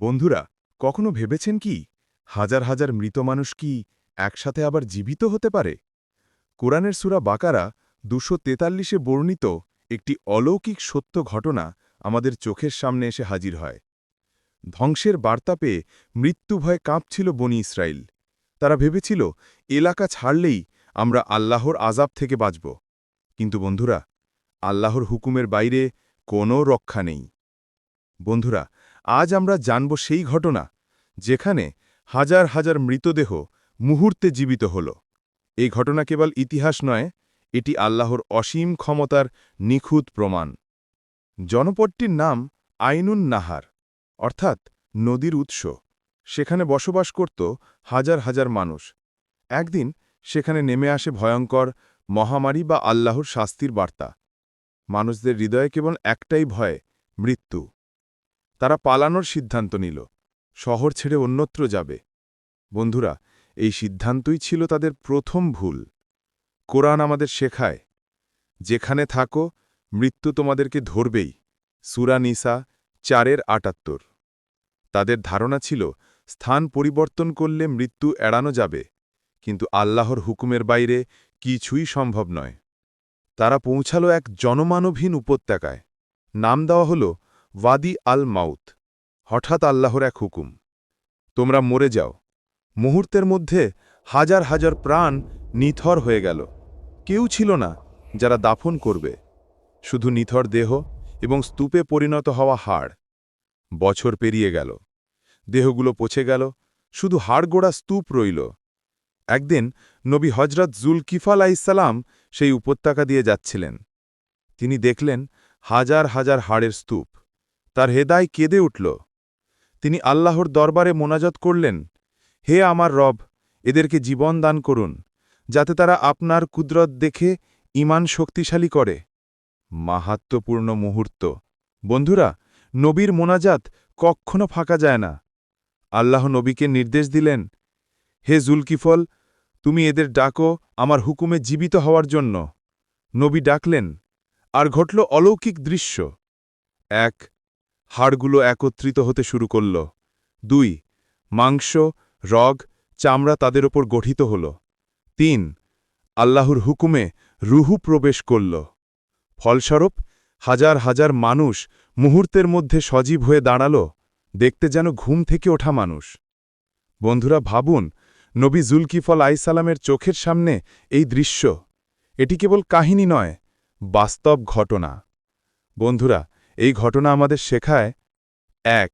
বন্ধুরা, কখনো ভেবেছেন কি, হাজার হাজার মৃত মানুষ কি একসাথে আবার জীবিত হতে পারে? কোরআনের সুরা বাকারা দুশো তেতাল্লিশে বর্ণিত একটি অলৌকিক সত্য ঘটনা আমাদের চোখের সামনে এসে হাজির হয়। ধ্বংসের বার্তা পেয়ে মৃত্যু ভয়ে কাঁপছিল বনি ইসরায়েল তারা ভেবেছিল, এলাকা ছাড়লেই আমরা আল্লাহর আজাব থেকে বাঁচব। কিন্তু বন্ধুরা, আল্লাহর হুকুমের বাইরে কোনো রক্ষা নেই। বন্ধুরা আজ আমরা জানব সেই ঘটনা, যেখানে হাজার হাজার মৃতদেহ মুহূর্তে জীবিত হল। এই ঘটনা কেবল ইতিহাস নয়, এটি আল্লাহর অসীম ক্ষমতার নিখুঁত প্রমাণ। জনপদটির নাম আইনুন নাহার, অর্থাৎ নদীর উৎস। সেখানে বসবাস করত হাজার হাজার মানুষ। একদিন সেখানে নেমে আসে ভয়ঙ্কর মহামারী বা আল্লাহর শাস্তির বার্তা। মানুষদের হৃদয়ে কেবল একটাই ভয়, মৃত্যু। তারা পালানোর সিদ্ধান্ত নিল। শহর ছেড়ে অন্যত্র যাবে। বন্ধুরা, এই সিদ্ধান্তই ছিল তাদের প্রথম ভুল। কোরআন আমাদের শেখায়, যেখানে থাকো, মৃত্যু তোমাদেরকে ধরবেই। সুরা নিসা চারের আটাত্তর। তাদের ধারণা ছিল, স্থান পরিবর্তন করলে মৃত্যু এড়ানো যাবে, কিন্তু আল্লাহর হুকুমের বাইরে কিছুই সম্ভব নয়। তারা পৌঁছালো এক জনমানবহীন উপত্যকায়। নাম দেওয়া হল ওয়াদি আল মাউত। হঠাৎ আল্লাহর এক হুকুম। তোমরা মরে যাও। মুহূর্তের মধ্যে হাজার হাজার প্রাণ নিথর হয়ে গেল। কেউ ছিল না যারা দাফন করবে। শুধু নিথর দেহ এবং স্তূপে পরিণত হওয়া হাড়। বছর পেরিয়ে গেল। দেহগুলো পচে গেল। শুধু হাড়গোড়া স্তূপ রইল। একদিন নবী হজরত জুলকিফা আলাইসাল্লাম সেই উপত্যকা দিয়ে যাচ্ছিলেন। তিনি দেখলেন হাজার হাজার হাড়ের স্তূপ। তার হেদায় কেঁদে উঠল। তিনি আল্লাহর দরবারে মোনাজত করলেন, হে আমার রব, এদেরকে জীবন দান করুন, যাতে তারা আপনার কুদরত দেখে ইমান শক্তিশালী করে। মাহাত্মপূর্ণ মুহূর্ত। বন্ধুরা, নবীর মোনাজাত কক্ষণও ফাঁকা যায় না। আল্লাহ নবীকে নির্দেশ দিলেন, হে জুলকিফল, তুমি এদের ডাকো আমার হুকুমে জীবিত হওয়ার জন্য। নবী ডাকলেন, আর ঘটল অলৌকিক দৃশ্য। এক হাড়গুলো একত্রিত হতে শুরু করল। দুই, মাংস, রগ, চামড়া তাদের ওপর গঠিত হল। তিন, আল্লাহর হুকুমে রুহু প্রবেশ করল। ফলস্বরূপ, হাজার হাজার মানুষ মুহূর্তের মধ্যে সজীব হয়ে দাঁড়াল, দেখতে যেন ঘুম থেকে ওঠা মানুষ। বন্ধুরা, ভাবুন, নবী জুলকিফল আইসালামের চোখের সামনে এই দৃশ্য। এটি কেবল কাহিনী নয়, বাস্তব ঘটনা। বন্ধুরা এই ঘটনা আমাদের শেখায়। এক,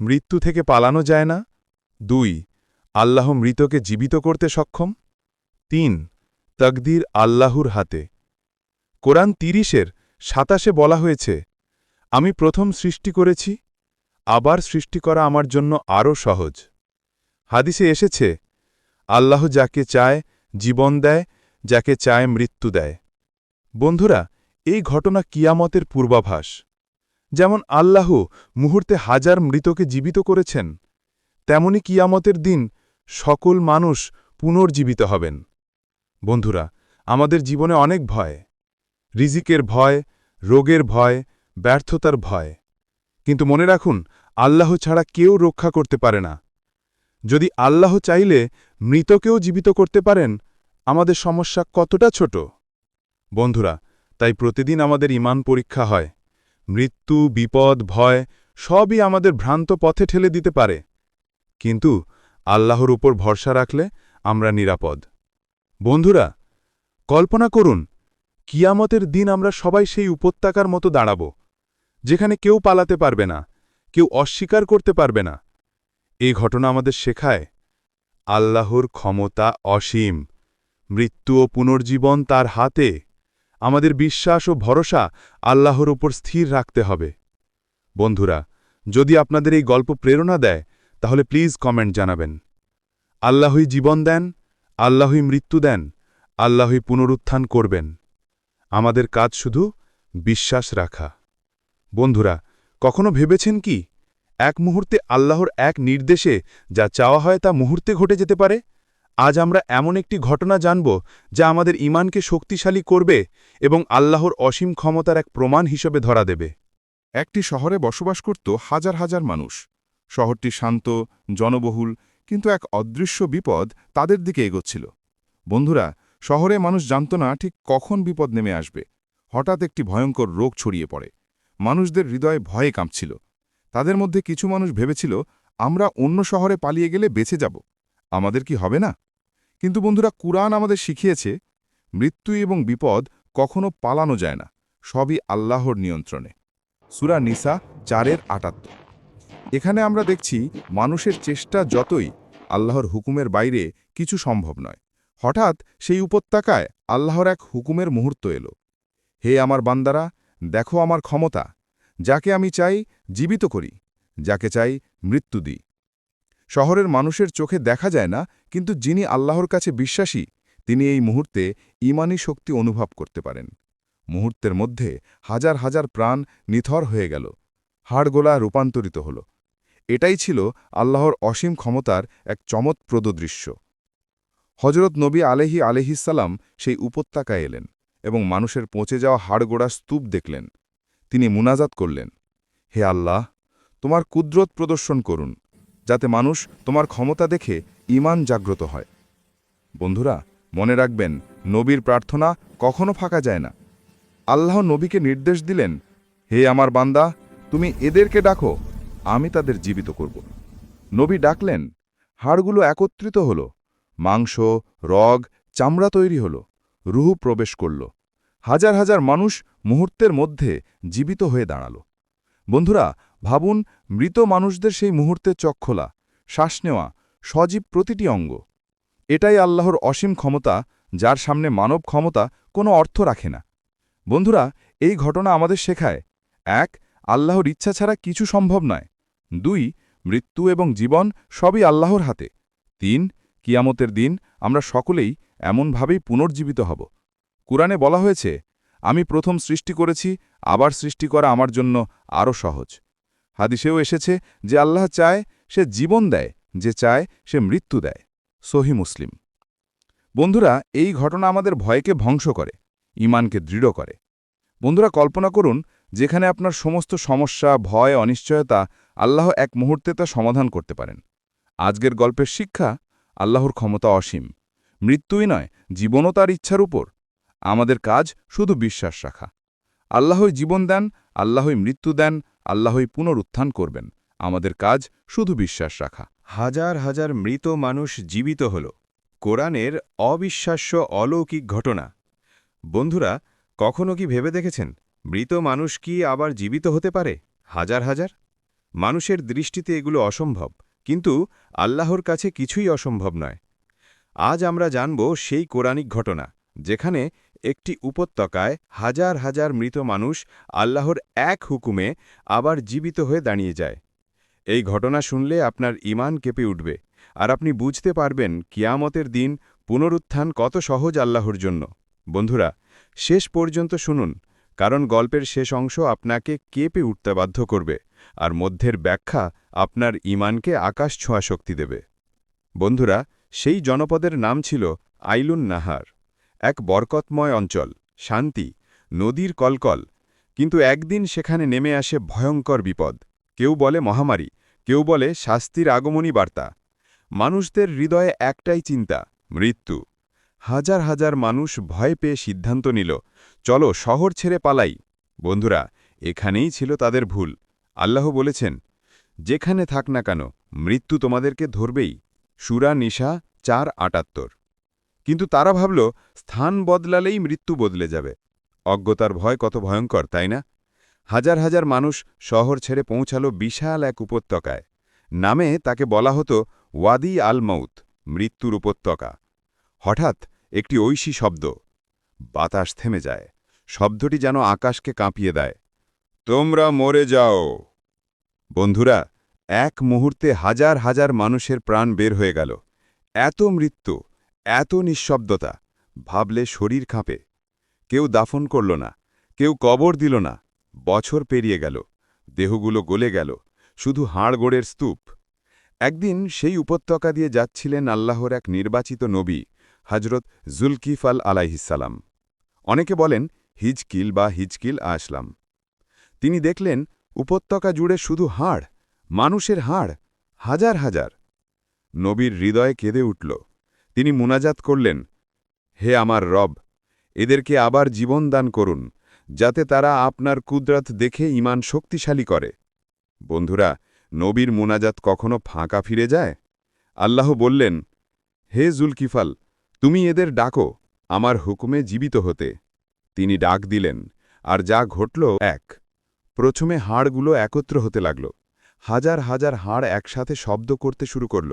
মৃত্যু থেকে পালানো যায় না। দুই, আল্লাহ মৃতকে জীবিত করতে সক্ষম। তিন, তকদির আল্লাহর হাতে। কোরআন তিরিশের সাতাশে বলা হয়েছে, আমি প্রথম সৃষ্টি করেছি, আবার সৃষ্টি করা আমার জন্য আরও সহজ। হাদিসে এসেছে, আল্লাহ যাকে চায় জীবন দেয়, যাকে চায় মৃত্যু দেয়। বন্ধুরা, এই ঘটনা কিয়ামতের পূর্বাভাস। যেমন আল্লাহ মুহূর্তে হাজার মৃতকে জীবিত করেছেন, তেমনি কিয়ামতের দিন সকল মানুষ পুনর্জীবিত হবেন। বন্ধুরা, আমাদের জীবনে অনেক ভয়। রিজিকের ভয়, রোগের ভয়, ব্যর্থতার ভয়। কিন্তু মনে রাখুন, আল্লাহ ছাড়া কেউ রক্ষা করতে পারে না। যদি আল্লাহ চাইলে মৃতকেও জীবিত করতে পারেন, আমাদের সমস্যা কতটা ছোট? বন্ধুরা, তাই প্রতিদিন আমাদের ইমান পরীক্ষা হয়। মৃত্যু, বিপদ, ভয় সবই আমাদের ভ্রান্ত পথে ঠেলে দিতে পারে। কিন্তু আল্লাহর উপর ভরসা রাখলে আমরা নিরাপদ। বন্ধুরা, কল্পনা করুন, কিয়ামতের দিন আমরা সবাই সেই উপত্যকার মতো দাঁড়াব, যেখানে কেউ পালাতে পারবে না, কেউ অস্বীকার করতে পারবে না। এই ঘটনা আমাদের শেখায়, আল্লাহর ক্ষমতা অসীম, মৃত্যু ও পুনর্জীবন তার হাতে। আমাদের বিশ্বাস ও ভরসা আল্লাহর উপর স্থির রাখতে হবে। বন্ধুরা, যদি আপনাদের এই গল্প প্রেরণা দেয়, তাহলে প্লিজ কমেন্ট জানাবেন। আল্লাহই জীবন দেন, আল্লাহই মৃত্যু দেন, আল্লাহই পুনরুত্থান করবেন। আমাদের কাজ শুধু বিশ্বাস রাখা। বন্ধুরা, কখনো ভেবেছেন কি, এক মুহূর্তে আল্লাহর এক নির্দেশে যা চাওয়া হয় তা মুহূর্তে ঘটে যেতে পারে? আজ আমরা এমন একটি ঘটনা জানব যা আমাদের ইমানকে শক্তিশালী করবে এবং আল্লাহর অসীম ক্ষমতার এক প্রমাণ হিসেবে ধরা দেবে। একটি শহরে বসবাস করত হাজার হাজার মানুষ। শহরটি শান্ত, জনবহুল, কিন্তু এক অদৃশ্য বিপদ তাদের দিকে এগোচ্ছিল। বন্ধুরা, শহরে মানুষ জানত না ঠিক কখন বিপদ নেমে আসবে। হঠাৎ একটি ভয়ঙ্কর রোগ ছড়িয়ে পড়ে। মানুষদের হৃদয়ে ভয়ে কাঁপছিল। তাদের মধ্যে কিছু মানুষ ভেবেছিল, আমরা অন্য শহরে পালিয়ে গেলে বেঁচে যাব। আমাদের কি হবে না? কিন্তু বন্ধুরা, কুরআন আমাদের শিখিয়েছে, মৃত্যু এবং বিপদ কখনো পালানো যায় না, সবই আল্লাহর নিয়ন্ত্রণে। সুরা নিসা চারের আটাত্তর। এখানে আমরা দেখছি, মানুষের চেষ্টা যতই আল্লাহর হুকুমের বাইরে কিছু সম্ভব নয়। হঠাৎ সেই উপত্যকায় আল্লাহর এক হুকুমের মুহূর্ত এলো। হে আমার বান্দারা, দেখো আমার ক্ষমতা, যাকে আমি চাই জীবিত করি, যাকে চাই মৃত্যু দিই। শহরের মানুষের চোখে দেখা যায় না, কিন্তু যিনি আল্লাহর কাছে বিশ্বাসী, তিনি এই মুহূর্তে ইমানি শক্তি অনুভব করতে পারেন। মুহূর্তের মধ্যে হাজার হাজার প্রাণ নিথর হয়ে গেল, হাড়গোলা রূপান্তরিত হল। এটাই ছিল আল্লাহর অসীম ক্ষমতার এক চমৎপ্রদ দৃশ্য। হজরত নবী আলেহি আলহিসাল্লাম সেই উপত্যকায় এলেন এবং মানুষের পচে যাওয়া হাড়গোড়া স্তূপ দেখলেন। তিনি মুনাজাত করলেন, হে আল্লাহ, তোমার কুদরত প্রদর্শন করুন যাতে মানুষ তোমার ক্ষমতা দেখে ইমান জাগ্রত হয়। বন্ধুরা, মনে রাখবেন, নবীর প্রার্থনা কখনো ফাঁকা যায় না। আল্লাহ নবীকে নির্দেশ দিলেন, হে আমার বান্দা, তুমি এদেরকে ডাকো, আমি তাদের জীবিত করব। নবী ডাকলেন, হাড়গুলো একত্রিত হল, মাংস, রগ, চামড়া তৈরি হল, রুহু প্রবেশ করল। হাজার হাজার মানুষ মুহূর্তের মধ্যে জীবিত হয়ে দাঁড়াল। বন্ধুরা ভাবুন, মৃত মানুষদের সেই মুহূর্তে চক্ষলা শ্বাস নেওয়া, সজীব প্রতিটি অঙ্গ। এটাই আল্লাহর অসীম ক্ষমতা, যার সামনে মানব ক্ষমতা কোনো অর্থ রাখে না। বন্ধুরা, এই ঘটনা আমাদের শেখায়। এক, আল্লাহর ইচ্ছা ছাড়া কিছু সম্ভব নয়। দুই, মৃত্যু এবং জীবন সবই আল্লাহর হাতে। তিন, কিয়ামতের দিন আমরা সকলেই এমনভাবেই পুনর্জীবিত হব। কুরআনে বলা হয়েছে, আমি প্রথম সৃষ্টি করেছি, আবার সৃষ্টি করা আমার জন্য আরও সহজ। হাদিসেও এসেছে যে আল্লাহ চায় সে জীবন দেয়, যে চায় সে মৃত্যু দেয়। সহি মুসলিম। বন্ধুরা, এই ঘটনা আমাদের ভয়কে ধ্বংস করে ইমানকে দৃঢ় করে। বন্ধুরা, কল্পনা করুন, যেখানে আপনার সমস্ত সমস্যা, ভয়, অনিশ্চয়তা আল্লাহ এক মুহূর্তে তা সমাধান করতে পারেন। আজকের গল্পের শিক্ষা, আল্লাহর ক্ষমতা অসীম। মৃত্যুই নয়, জীবনও তার ইচ্ছার উপর। আমাদের কাজ শুধু বিশ্বাস রাখা। আল্লাহই জীবন দেন, আল্লাহই মৃত্যু দেন আল্লাহই পুনরুত্থান করবেন। আমাদের কাজ শুধু বিশ্বাস রাখা। হাজার হাজার মৃত মানুষ জীবিত হল। কোরআনের অবিশ্বাস্য অলৌকিক ঘটনা। বন্ধুরা, কখনো কি ভেবে দেখেছেন, মৃত মানুষ কি আবার জীবিত হতে পারে? হাজার হাজার? মানুষের দৃষ্টিতে এগুলো অসম্ভব, কিন্তু আল্লাহর কাছে কিছুই অসম্ভব নয়। আজ আমরা জানব সেই কোরআনিক ঘটনা। যেখানে একটি উপত্যকায় হাজার হাজার মৃত মানুষ আল্লাহর এক হুকুমে আবার জীবিত হয়ে দাঁড়িয়ে যায়। এই ঘটনা শুনলে আপনার ইমান কেঁপে উঠবে আর আপনি বুঝতে পারবেন কিয়ামতের দিন পুনরুত্থান কত সহজ আল্লাহর জন্য। বন্ধুরা, শেষ পর্যন্ত শুনুন, কারণ গল্পের শেষ অংশ আপনাকে কেঁপে উঠতে বাধ্য করবে আর মধ্যের ব্যাখ্যা আপনার ইমানকে আকাশ ছোঁয়া শক্তি দেবে। বন্ধুরা, সেই জনপদের নাম ছিল আইলুন নাহার। এক বরকতময় অঞ্চল, শান্তি, নদীর কলকল। কিন্তু একদিন সেখানে নেমে আসে ভয়ঙ্কর বিপদ। কেউ বলে মহামারী, কেউ বলে শাস্তির আগমনী বার্তা। মানুষদের হৃদয়ে একটাই চিন্তা, মৃত্যু। হাজার হাজার মানুষ ভয় পেয়ে সিদ্ধান্ত নিল, চলো শহর ছেড়ে পালাই। বন্ধুরা, এখানেই ছিল তাদের ভুল। আল্লাহ বলেছেন, যেখানে থাক না কেন, মৃত্যু তোমাদেরকে ধরবেই। সুরা নিশা চার আটাত্তর। কিন্তু তারা ভাবল, স্থান বদলালেই মৃত্যু বদলে যাবে। অজ্ঞতার ভয় কত ভয়ঙ্কর, তাই না? হাজার হাজার মানুষ শহর ছেড়ে পৌঁছালো বিশাল এক উপত্যকায়। নামে তাকে বলা হতো ওয়াদি আল মৌত মৃত্যুর উপত্যকা। হঠাৎ একটি ঐশী শব্দ, বাতাস থেমে যায়। শব্দটি যেন আকাশকে কাঁপিয়ে দেয়। তোমরা মরে যাও! বন্ধুরা, এক মুহূর্তে হাজার হাজার মানুষের প্রাণ বের হয়ে গেল। এত মৃত্যু এত নিঃশব্দতা, ভাবলে শরীর কাঁপে। কেউ দাফন করল না, কেউ কবর দিল না। বছর পেরিয়ে গেল, দেহগুলো গলে গেল, শুধু হাড়গোড়ের স্তূপ। একদিন সেই উপত্যকা দিয়ে যাচ্ছিলেন আল্লাহর এক নির্বাচিত নবী হজরত জুলকিফাল আলাইহিসালাম অনেকে বলেন, হিজকিল বা হিজকিল আসলাম। তিনি দেখলেন, উপত্যকা জুড়ে শুধু হাড়, মানুষের হাড়, হাজার হাজার। নবীর হৃদয়ে কেঁদে উঠল। তিনি মুনাজাত করলেন, হে আমার রব, এদেরকে আবার জীবন দান করুন, যাতে তারা আপনার কুদরত দেখে ইমান শক্তিশালী করে। বন্ধুরা, নবীর মুনাজাত কখনো ফাঁকা ফিরে যায়? আল্লাহ বললেন, হে জুলকিফাল, তুমি এদের ডাকো, আমার হুকুমে জীবিত হতে। তিনি ডাক দিলেন, আর যা ঘটল, এক। প্রথমে হাড়গুলো একত্র হতে লাগল। হাজার হাজার হাড় একসাথে শব্দ করতে শুরু করল।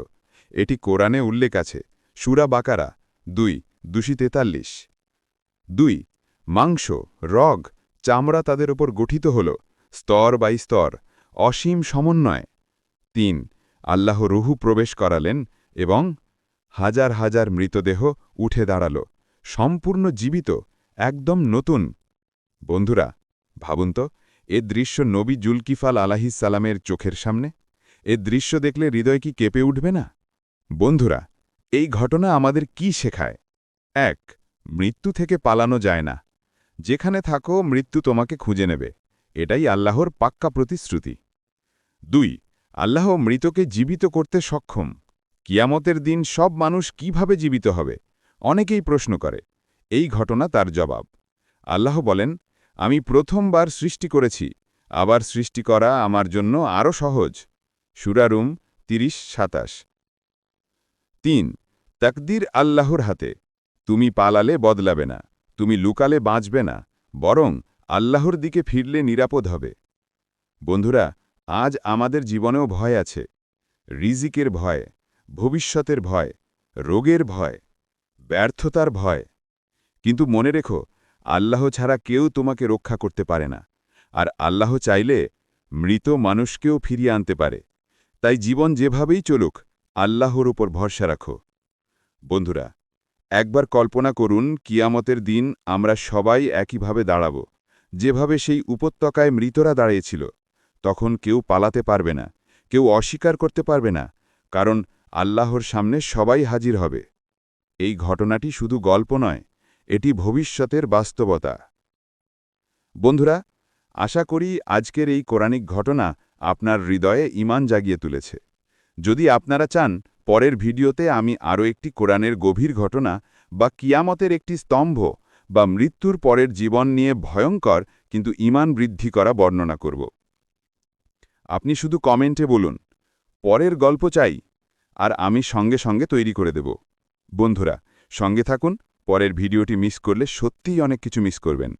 এটি কোরআনে উল্লেখ আছে সুরা বাকারা, দুই, দুশি তেতাল্লিশ। দুই, মাংস, রগ, চামড়া তাদের ওপর গঠিত হল, স্তর বাই স্তর, অসীম সমন্বয়। তিন, আল্লাহ রুহু প্রবেশ করালেন এবং হাজার হাজার মৃতদেহ উঠে দাঁড়াল, সম্পূর্ণ জীবিত, একদম নতুন। বন্ধুরা, ভাবুন তো, এ দৃশ্য নবী জুলকিফাল আলাহিসাল্লামের চোখের সামনে? এ দৃশ্য দেখলে হৃদয় কি কেঁপে উঠবে না? বন্ধুরা এই ঘটনা আমাদের কি শেখায়? এক, মৃত্যু থেকে পালানো যায় না। যেখানে থাকো, মৃত্যু তোমাকে খুঁজে নেবে। এটাই আল্লাহর পাক্কা প্রতিশ্রুতি। দুই, আল্লাহ মৃতকে জীবিত করতে সক্ষম। কিয়ামতের দিন সব মানুষ কীভাবে জীবিত হবে? অনেকেই প্রশ্ন করে। এই ঘটনা তার জবাব। আল্লাহ বলেন, আমি প্রথমবার সৃষ্টি করেছি। আবার সৃষ্টি করা আমার জন্য আরও সহজ। সুরারুম তিরিশ সাতাশ। তিন, তাকদির আল্লাহর হাতে। তুমি পালালে বদলাবে না, তুমি লুকালে বাঁচবে না, বরং আল্লাহর দিকে ফিরলে নিরাপদ হবে। বন্ধুরা, আজ আমাদের জীবনেও ভয় আছে। রিজিকের ভয়, ভবিষ্যতের ভয়, রোগের ভয়, ব্যর্থতার ভয়। কিন্তু মনে রেখো, আল্লাহ ছাড়া কেউ তোমাকে রক্ষা করতে পারে না। আর আল্লাহ চাইলে মৃত মানুষকেও ফিরিয়ে আনতে পারে। তাই জীবন যেভাবেই চলুক আল্লাহর উপর ভরসা রাখো। বন্ধুরা, একবার কল্পনা করুন, কিয়ামতের দিন আমরা সবাই একইভাবে দাঁড়াব। যেভাবে সেই উপত্যকায় মৃতরা দাঁড়িয়েছিল, তখন কেউ পালাতে পারবে না, কেউ অস্বীকার করতে পারবে না, কারণ আল্লাহর সামনে সবাই হাজির হবে। এই ঘটনাটি শুধু গল্প নয়, এটি ভবিষ্যতের বাস্তবতা। বন্ধুরা, আশা করি আজকের এই কোরআনিক ঘটনা আপনার হৃদয়ে ইমান জাগিয়ে তুলেছে। যদি আপনারা চান, পরের ভিডিওতে আমি আরও একটি কোরআনের গভীর ঘটনা বা কিয়ামতের একটি স্তম্ভ বা মৃত্যুর পরের জীবন নিয়ে ভয়ঙ্কর কিন্তু ইমান বৃদ্ধি করা বর্ণনা করব। আপনি শুধু কমেন্টে বলুন, পরের গল্প চাই, আর আমি সঙ্গে সঙ্গে তৈরি করে দেব। বন্ধুরা, সঙ্গে থাকুন, পরের ভিডিওটি মিস করলে সত্যিই অনেক কিছু মিস করবেন।